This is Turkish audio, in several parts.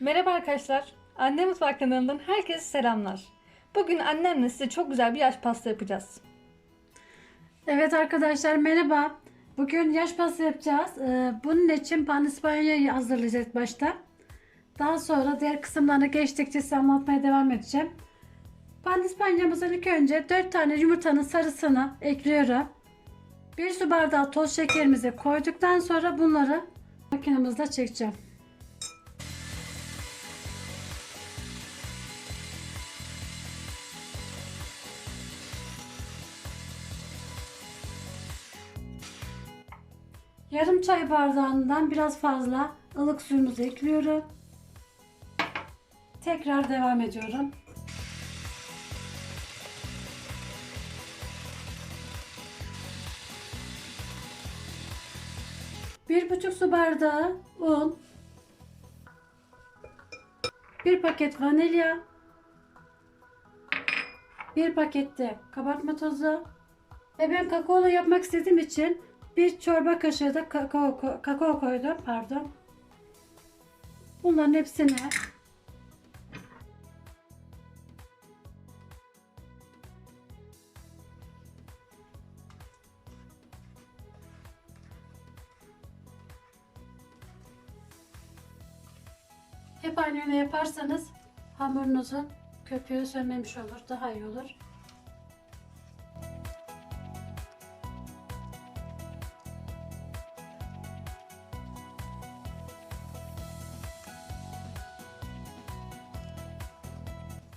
Merhaba arkadaşlar. Anne Mutfak kanalından herkese selamlar. Bugün annemle size çok güzel bir yaş pasta yapacağız. Evet arkadaşlar merhaba. Bugün yaş pasta yapacağız. Ee, bunun için pandispanyayı hazırlayacağız başta. Daha sonra diğer kısımlarına geçtikçe size anlatmaya devam edeceğim. Pandispanyamıza ilk önce 4 tane yumurtanın sarısını ekliyorum. 1 su bardağı toz şekerimizi koyduktan sonra bunları makinemizde çekeceğim. Yarım çay bardağından biraz fazla ılık suyumuzu ekliyorum. Tekrar devam ediyorum. Bir buçuk su bardağı un, bir paket vanilya, bir pakette kabartma tozu ve ben kakaolu yapmak istediğim için bir çorba kaşığı da kakao, kakao koydum. Pardon. Bunların hepsini hep aynı yöne yaparsanız hamurunuzun köpüğü sönmemiş olur. Daha iyi olur.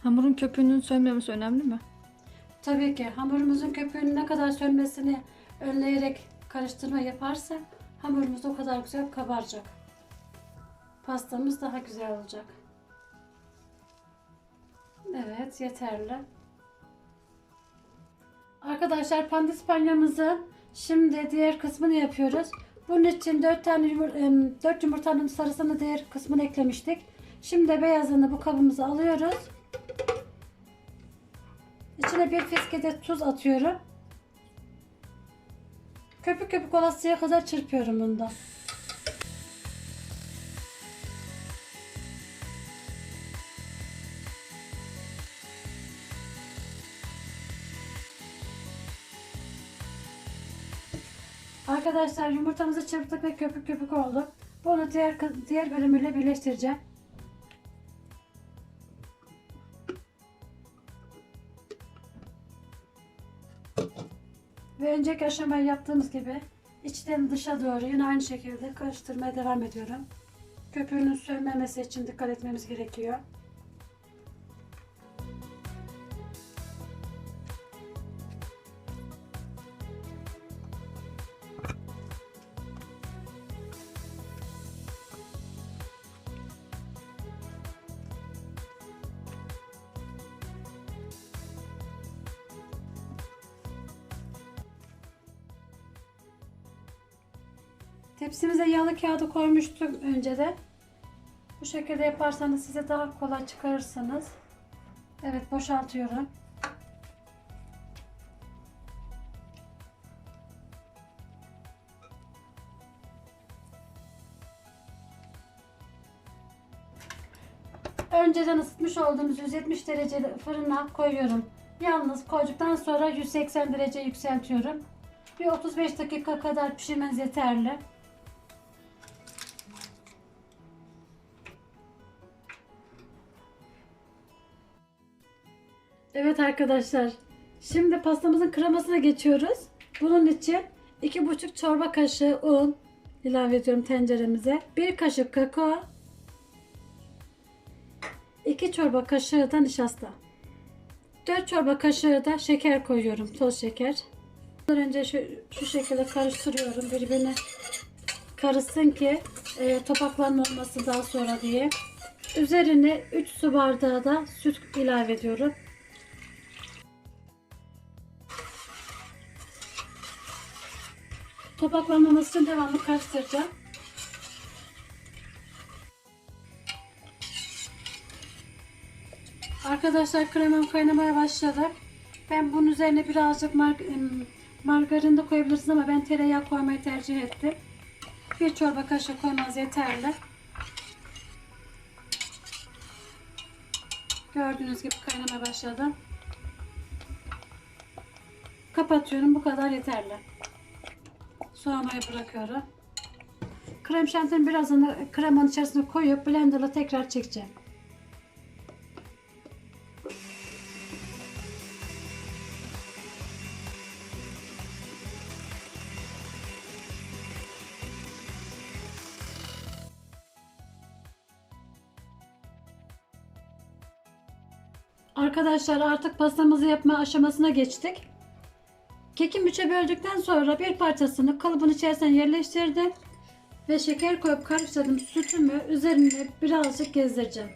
Hamurun köpüğünün sönmemesi önemli mi? Tabii ki hamurumuzun köpüğünün ne kadar sönmesini önleyerek karıştırma yaparsak hamurumuz o kadar güzel kabaracak. Pastamız daha güzel olacak. Evet yeterli. Arkadaşlar pandispanyamızı şimdi diğer kısmını yapıyoruz. Bunun için 4 tane yumur 4 yumurtanın sarısını diğer kısmını eklemiştik. Şimdi beyazını bu kabımıza alıyoruz. İçine bir fiske tuz atıyorum. Köpük köpük olasıya kadar çırpıyorum bunda. Arkadaşlar yumurtamızı çırptık ve köpük köpük oldu. Bunu diğer diğer bölümüyle birleştireceğim. Ve önceki aşamayı yaptığımız gibi içten dışa doğru yine aynı şekilde karıştırmaya devam ediyorum. Köpüğünün sönmemesi için dikkat etmemiz gerekiyor. Tepsimize yağlı kağıdı koymuştuk önceden. Bu şekilde yaparsanız size daha kolay çıkarırsınız. Evet boşaltıyorum. Önceden ısıtmış olduğumuz 170 dereceli fırına koyuyorum. Yalnız koyduktan sonra 180 derece yükseltiyorum. Bir 35 dakika kadar pişirmeniz yeterli. Evet arkadaşlar. Şimdi pastamızın kremasına geçiyoruz. Bunun için 2,5 çorba kaşığı un ilave ediyorum tenceremize. 1 kaşık kakao. 2 çorba kaşığı da nişasta. 4 çorba kaşığı da şeker koyuyorum. Toz şeker. Bundan önce şu, şu şekilde karıştırıyorum. Birbirine karışsın ki e, topaklanma daha sonra diye. Üzerine 3 su bardağı da süt ilave ediyorum. Topaklanmaması için devamlı karıştıracağım. Arkadaşlar kremam kaynamaya başladı. Ben bunun üzerine birazcık mar margarin de koyabilirsiniz ama ben tereyağı koymayı tercih ettim. Bir çorba kaşığı koymanız yeterli. Gördüğünüz gibi kaynamaya başladı. Kapatıyorum. Bu kadar yeterli. Soğumayı bırakıyorum. Krem şantinin birazını kremanın içerisine koyup blenderla tekrar çekeceğim. Arkadaşlar artık pastamızı yapma aşamasına geçtik. Keki üçe böldükten sonra bir parçasını kalıbın içerisine yerleştirdim. Ve şeker koyup karıştırdım sütümü üzerine birazcık gezdireceğim.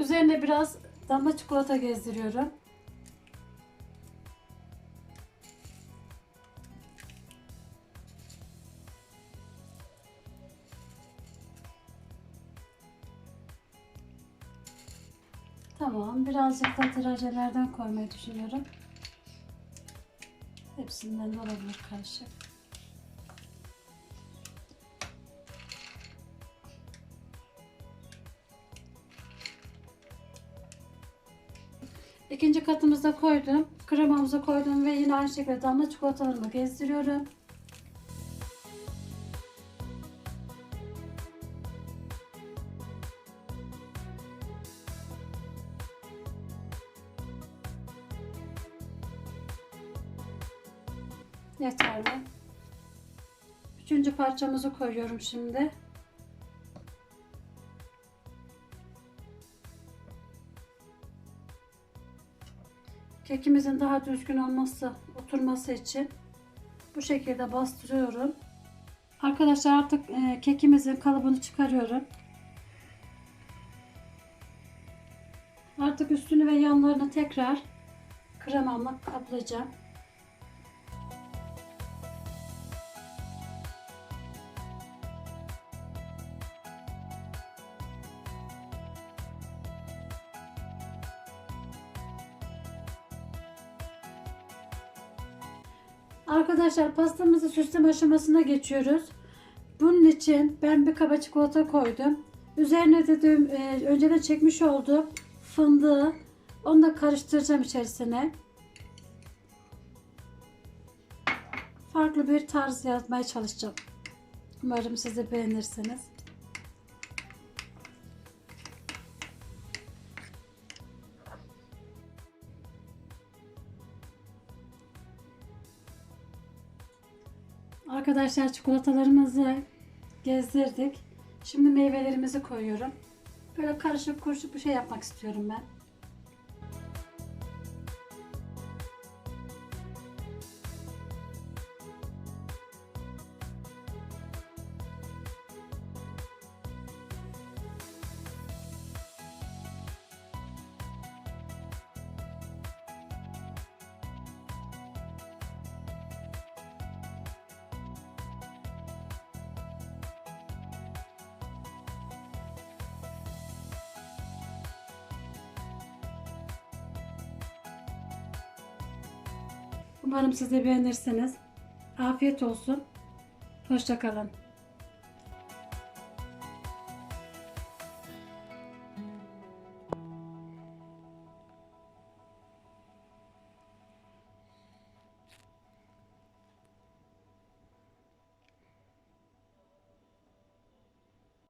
Üzerine biraz damla çikolata gezdiriyorum. Tamam, birazcık da drajelerden koymayı düşünüyorum. Hepsinden de olabilir karışık. İkinci katımızda koydum. Kremamızı koydum ve yine aynı şekilde damla çikolatalarımı gezdiriyorum. Yeterli. Üçüncü parçamızı koyuyorum şimdi. Kekimizin daha düzgün olması, oturması için bu şekilde bastırıyorum. Arkadaşlar artık e, kekimizin kalıbını çıkarıyorum. Artık üstünü ve yanlarını tekrar kremamla kaplayacağım. Arkadaşlar pastamızı süsleme aşamasına geçiyoruz. Bunun için ben bir kaba çikolata koydum. Üzerine de dün, e, önceden çekmiş olduğum fındığı onu da karıştıracağım içerisine. Farklı bir tarz yazmaya çalışacağım. Umarım siz de beğenirsiniz. Arkadaşlar çikolatalarımızı gezdirdik. Şimdi meyvelerimizi koyuyorum. Böyle karışık kuruşuk bir şey yapmak istiyorum ben. Umarım siz de beğenirsiniz. Afiyet olsun. Hoşçakalın.